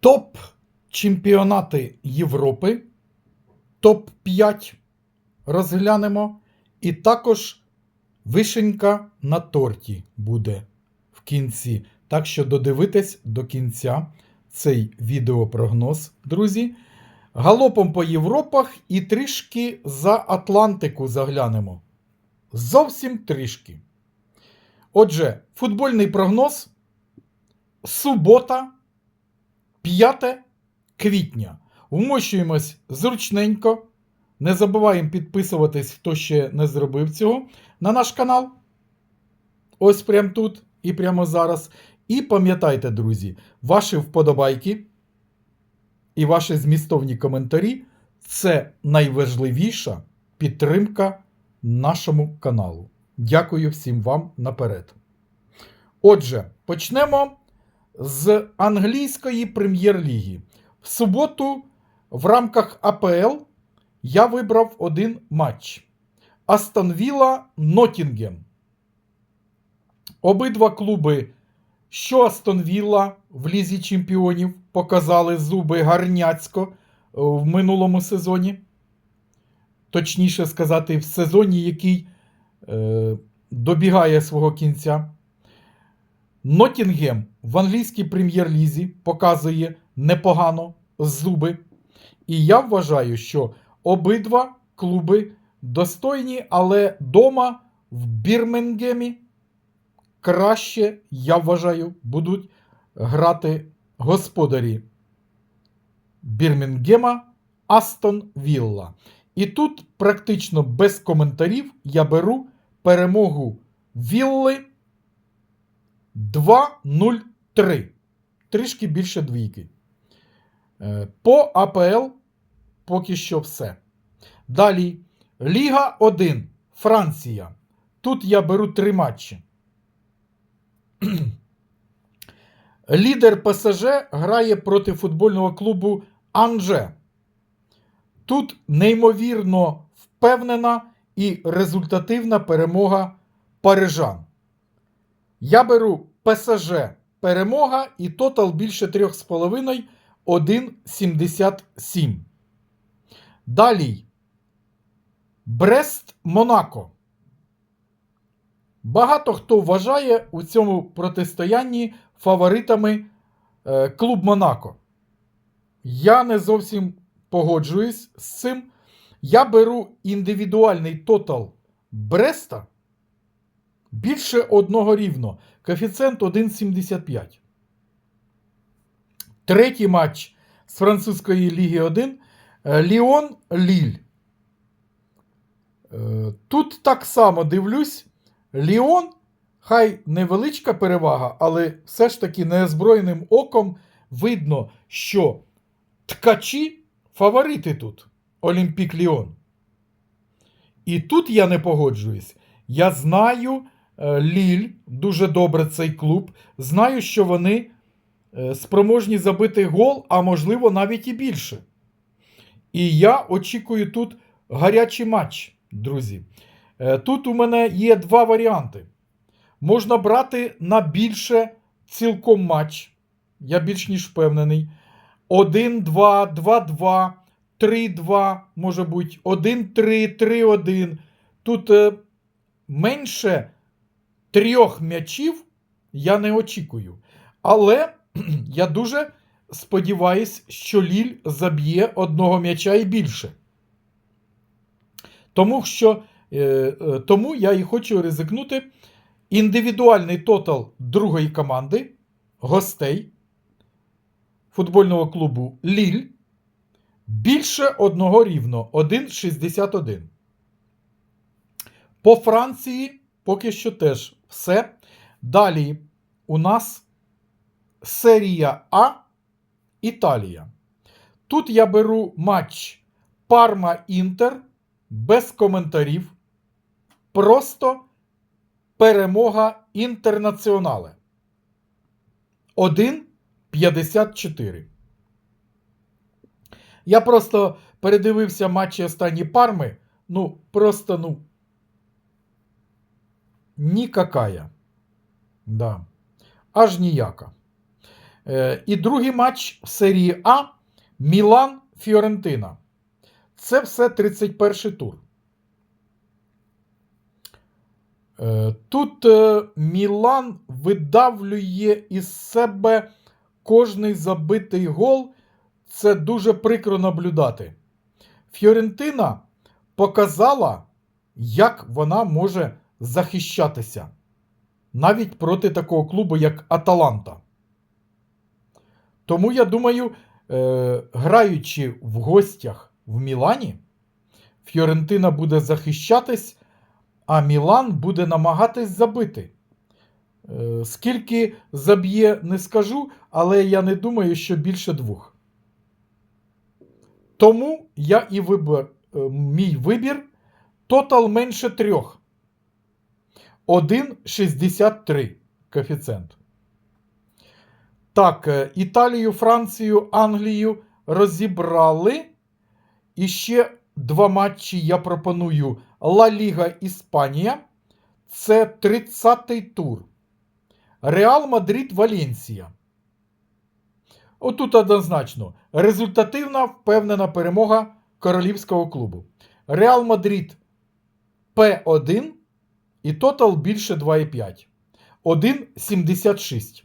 Топ чемпіонати Європи, топ-5 розглянемо. І також вишенька на торті буде в кінці. Так що додивитесь до кінця цей відеопрогноз, друзі. Галопом по Європах і трішки за Атлантику заглянемо. Зовсім трішки. Отже, футбольний прогноз. Субота, 5 квітня. Вмощуємось зручненько. Не забуваємо підписуватись, хто ще не зробив цього, на наш канал. Ось прямо тут і прямо зараз. І пам'ятайте, друзі, ваші вподобайки і ваші змістовні коментарі це найважливіша підтримка нашому каналу. Дякую всім вам наперед. Отже, почнемо з англійської прем'єр-ліги. В суботу в рамках АПЛ я вибрав один матч. Астон Вілла Ноттінгем. Обидва клуби, що Астон Вілла в Лізі Чемпіонів, показали зуби гарняцько в минулому сезоні. Точніше сказати, в сезоні, який е, добігає свого кінця. Ноттінгем в англійській прем'єр-лізі показує непогано зуби. І я вважаю, що обидва клуби достойні, але дома в Бірмінгемі краще, я вважаю, будуть грати господарі Бірмінгема Астон Вілла. І тут практично без коментарів я беру перемогу Вілли 2-0-3. Трішки більше двійки. Е, По АПЛ поки що все. Далі. Ліга 1. Франція. Тут я беру три матчі. Лідер ПСЖ грає проти футбольного клубу Анже. Тут неймовірно впевнена і результативна перемога парижан. Я беру ПСЖ перемога і тотал більше 3,5 1,77. Далі. Брест Монако. Багато хто вважає у цьому протистоянні фаворитами е, клуб Монако. Я не зовсім погоджуюсь з цим. Я беру індивідуальний тотал Бреста більше одного рівно. Коефіцієнт 1,75. Третій матч з французької Ліги 1 Ліон Ліль. Е, Тут так само дивлюсь. Ліон, хай невеличка перевага, але все ж таки неозброєним оком видно, що ткачі фаворити тут Олімпік Ліон. І тут я не погоджуюсь. Я знаю е, Ліль, дуже добре цей клуб. Знаю, що вони е, спроможні забити гол, а можливо навіть і більше. І я очікую тут гарячий матч, друзі. Е, Тут у мене є два варіанти. Можна брати на більше цілком матч. Я більш ніж впевнений. 1-2, 2-2, 3-2, може бути, 1-3, 3-1. Тут е, менше трьох м'ячів я не очікую. Але я дуже сподіваюсь, що Ліль заб'є одного м'яча і більше. Тому що е, е, тому я і хочу ризикнути індивідуальний тотал другої команди гостей футбольного клубу Ліль більше одного рівно 1,61. По Франції поки що теж все. Далі у нас серія А Італія. Тут я беру матч Парма Інтер без коментарів. Просто перемога інтернаціонале. 1,54. Я просто передивився матчі останні парми. Ну, просто, ну. Нікакая. Да. Аж ніяка. Е, І другий матч серії А Мілан Фіорентина. Це все 31 тур. Е, Тут е, Мілан видавлює із себе кожний забитий гол. Це дуже прикро наблюдати. Фіорентина показала, як вона може захищатися навіть проти такого клубу, як Аталанта. Тому я думаю, е, граючи в гостях в Мілані, Фіорентина буде захищатись, а Мілан буде намагатись забити. Е, скільки заб'є, не скажу, але я не думаю, що більше двох. Тому я і вибір, е, мій вибір тотал менше трьох. 1,63 коефіцієнт. Так, е, Італію, Францію, Англію розібрали. І ще два матчі я пропоную Ла Ліга Іспанія. Це 30-й тур. Реал Мадрид Валенсія. Отут однозначно. Результативна впевнена перемога королівського клубу. Реал Мадрид П1 і тотал більше 2,5. 1,76.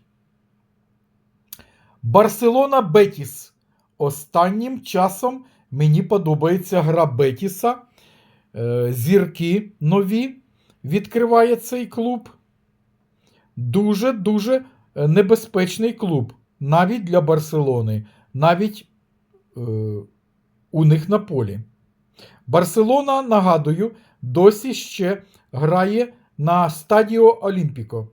Барселона Бетіс. Останнім часом мені подобається гра Бетіса. Е, Зірки нові відкриває цей клуб. Дуже-дуже е, небезпечний клуб. Навіть для Барселони. Навіть е, у них на полі. Барселона, нагадую, досі ще грає на Стадіо Олімпіко.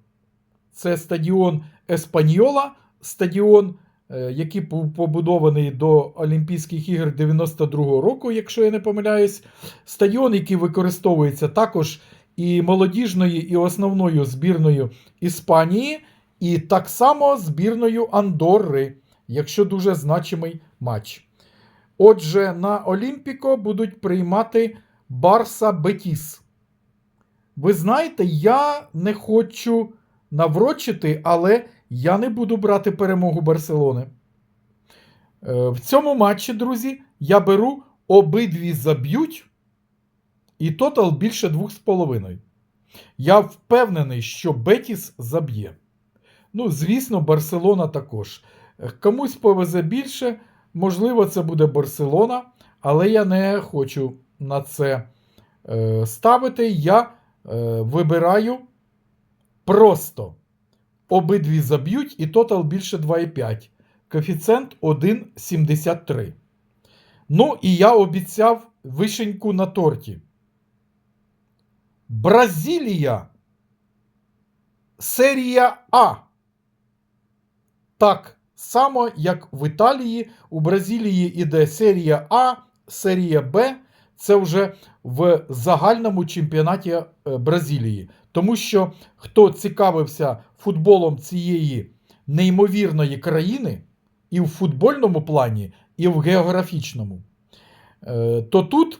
Це стадіон Еспаньола, стадіон, е, який був побудований до Олімпійських ігор 92-го року, якщо я не помиляюсь. Стадіон, який використовується також і молодіжною, і основною збірною Іспанії, і так само збірною Андорри, якщо дуже значимий матч. Отже, на Олімпіко будуть приймати Барса Бетіс. Ви знаєте, я не хочу наврочити, але я не буду брати перемогу Барселони. Е, В цьому матчі, друзі, я беру обидві заб'ють і тотал більше 2,5. Я впевнений, що Бетіс заб'є. Ну, звісно, Барселона також. Е, Комусь повезе більше, можливо, це буде Барселона, але я не хочу на це е, ставити. Я вибираю просто обидві заб'ють і тотал більше 2,5. Коефіцієнт 1,73. Ну, і я обіцяв вишеньку на торті. Бразилія. Серія А. Так само, як в Італії, у Бразилії іде серія А, серія Б. Це вже в загальному чемпіонаті е, Бразилії. Тому що хто цікавився футболом цієї неймовірної країни, і в футбольному плані, і в географічному, е, то тут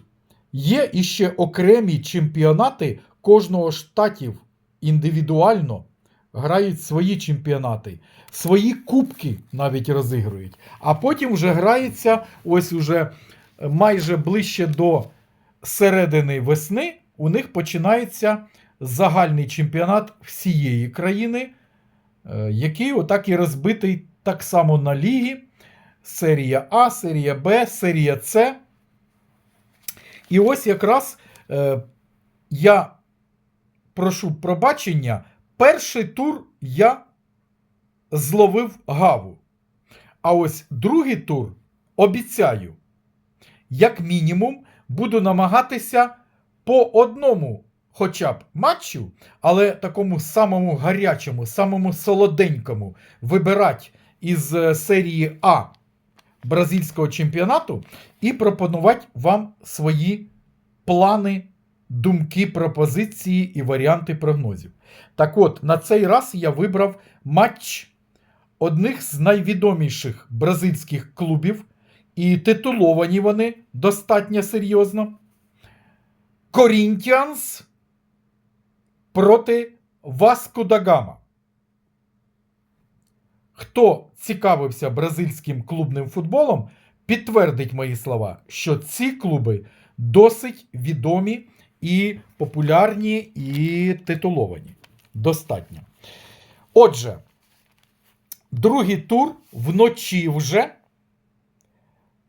є іще окремі чемпіонати кожного штатів індивідуально грають свої чемпіонати, свої кубки навіть розігрують. А потім вже грається ось уже майже ближче до середини весни. У них починається загальний чемпіонат всієї країни, е, який отак і розбитий так само на ліги. Серія А, серія Б, серія С. І ось якраз е, я прошу пробачення, перший тур я зловив гаву. А ось другий тур обіцяю, як мінімум, буду намагатися по одному хоча б матчу, але такому самому гарячому, самому солоденькому вибирати із е, серії А бразильського чемпіонату і пропонувати вам свої плани, думки, пропозиції і варіанти прогнозів. Так от, на цей раз я вибрав матч одних з найвідоміших бразильських клубів, і титуловані вони достатньо серйозно. Корінтіанс проти Васку да Гама. хто цікавився бразильським клубним футболом, підтвердить мої слова, що ці клуби досить відомі і популярні, і титуловані. Достатньо. Отже, другий тур вночі вже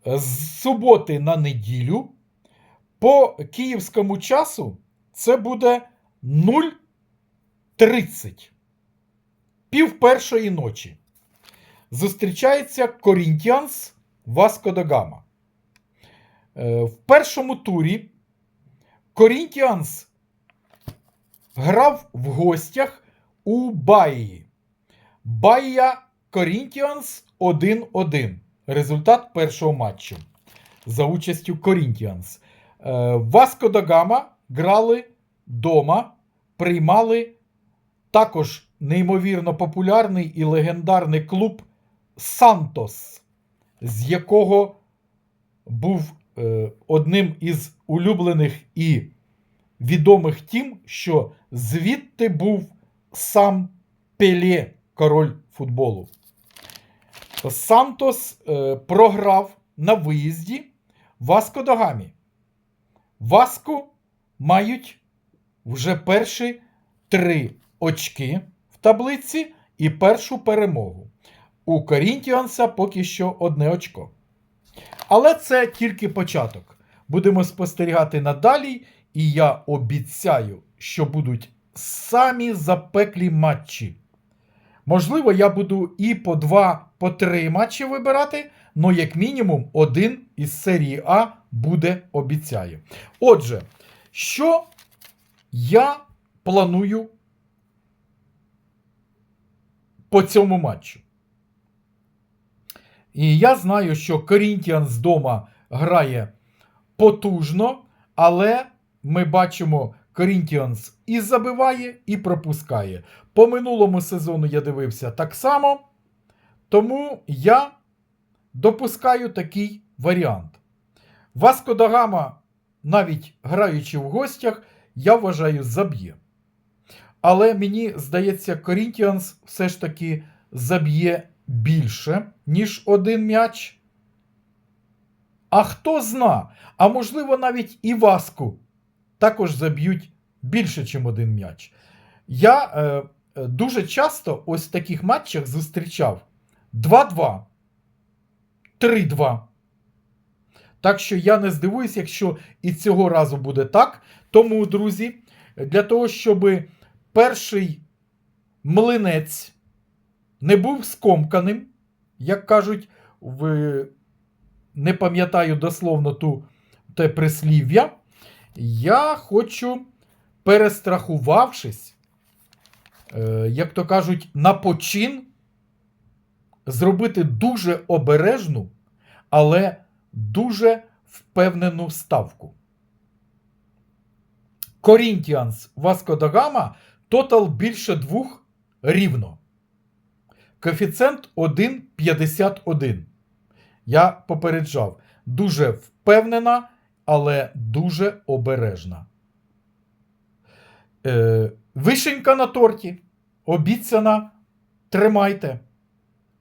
з суботи на неділю. По київському часу це буде 0.30. Пів першої ночі. Зустрічається Корінтіанс Васко да Гама. Е, В першому турі Корінтіанс грав в гостях у Баї. Баїя Корінтіанс 1-1. Результат першого матчу за участю Корінтіанс. Е, Васко да Гама грали дома, приймали також неймовірно популярний і легендарний клуб Сантос, з якого був е, одним із улюблених і відомих тим, що звідти був сам Пеле, король футболу. Сантос е, програв на виїзді Васко да Гамі. Васко мають вже перші три очки в таблиці і першу перемогу. У Корінтіанса поки що одне очко. Але це тільки початок. Будемо спостерігати надалі, і я обіцяю, що будуть самі запеклі матчі. Можливо, я буду і по два, по три матчі вибирати, але як мінімум один із серії А буде обіцяю. Отже, що я планую по цьому матчу? І я знаю, що Корінтіанс вдома грає потужно, але ми бачимо, Корінтіанс і забиває, і пропускає. По минулому сезону я дивився так само. Тому я допускаю такий варіант. Васко да Гама, навіть граючи в гостях, я вважаю, заб'є. Але мені здається, Корінтіанс все ж таки заб'є більше, ніж один м'яч. А хто зна, а можливо, навіть і Васку також заб'ють більше, ніж один м'яч. Я е, е, дуже часто ось в таких матчах зустрічав 2-2, 3-2. Так що я не здивуюсь, якщо і цього разу буде так. Тому, друзі, для того, щоб перший млинець не був скомканим, як кажуть, в не пам'ятаю дословно ту те прислів'я, я хочу, перестрахувавшись, е, як то кажуть, на почин, зробити дуже обережну, але дуже впевнену ставку. Корінтіанс Васко да Гама тотал більше двох рівно. Коефіцієнт 1,51. Я попереджав. Дуже впевнена, але дуже обережна. Е, Вишенька на торті. Обіцяна. Тримайте.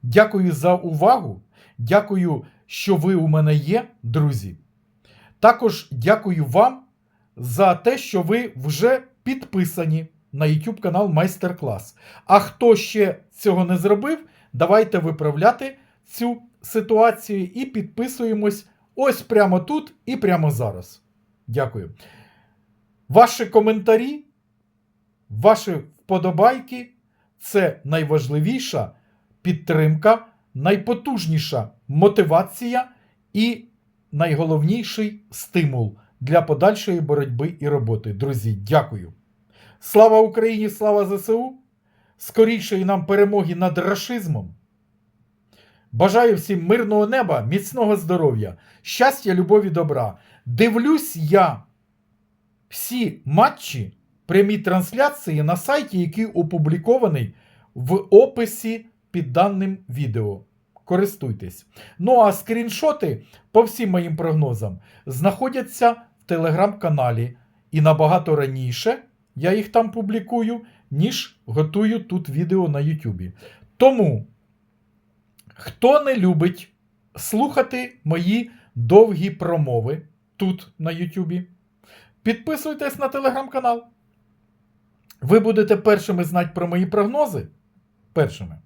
Дякую за увагу. Дякую, що ви у мене є, друзі. Також дякую вам за те, що ви вже підписані на YouTube канал Майстер Клас. А хто ще цього не зробив, давайте виправляти цю ситуацію і підписуємось ось прямо тут і прямо зараз. Дякую. Ваші коментарі, ваші вподобайки це найважливіша підтримка, найпотужніша мотивація і найголовніший стимул для подальшої боротьби і роботи. Друзі, дякую. Слава Україні! Слава ЗСУ! Скорішої нам перемоги над рашизмом. Бажаю всім мирного неба, міцного здоров'я, щастя, любові, добра. Дивлюсь я всі матчі прямі трансляції на сайті, який опублікований в описі під даним відео. Користуйтесь. Ну а скріншоти по всім моїм прогнозам знаходяться в телеграм-каналі. І набагато раніше я їх там публікую, ніж готую тут відео на Ютубі. Тому Хто не любить слухати мої довгі промови тут на Ютубі, підписуйтесь на телеграм-канал. Ви будете першими знати про мої прогнози. Першими.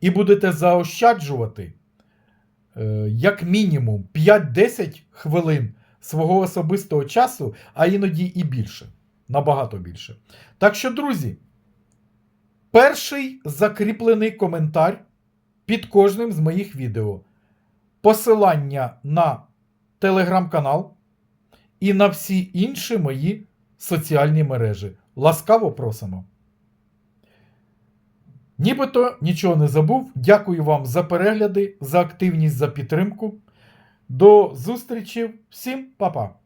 І будете заощаджувати е, як мінімум 5-10 хвилин свого особистого часу, а іноді і більше. Набагато більше. Так що, друзі, перший закріплений коментар під кожним з моїх відео. Посилання на телеграм-канал і на всі інші мої соціальні мережі. Ласкаво просимо. Нібито нічого не забув. Дякую вам за перегляди, за активність, за підтримку. До зустрічі. Всім па-па!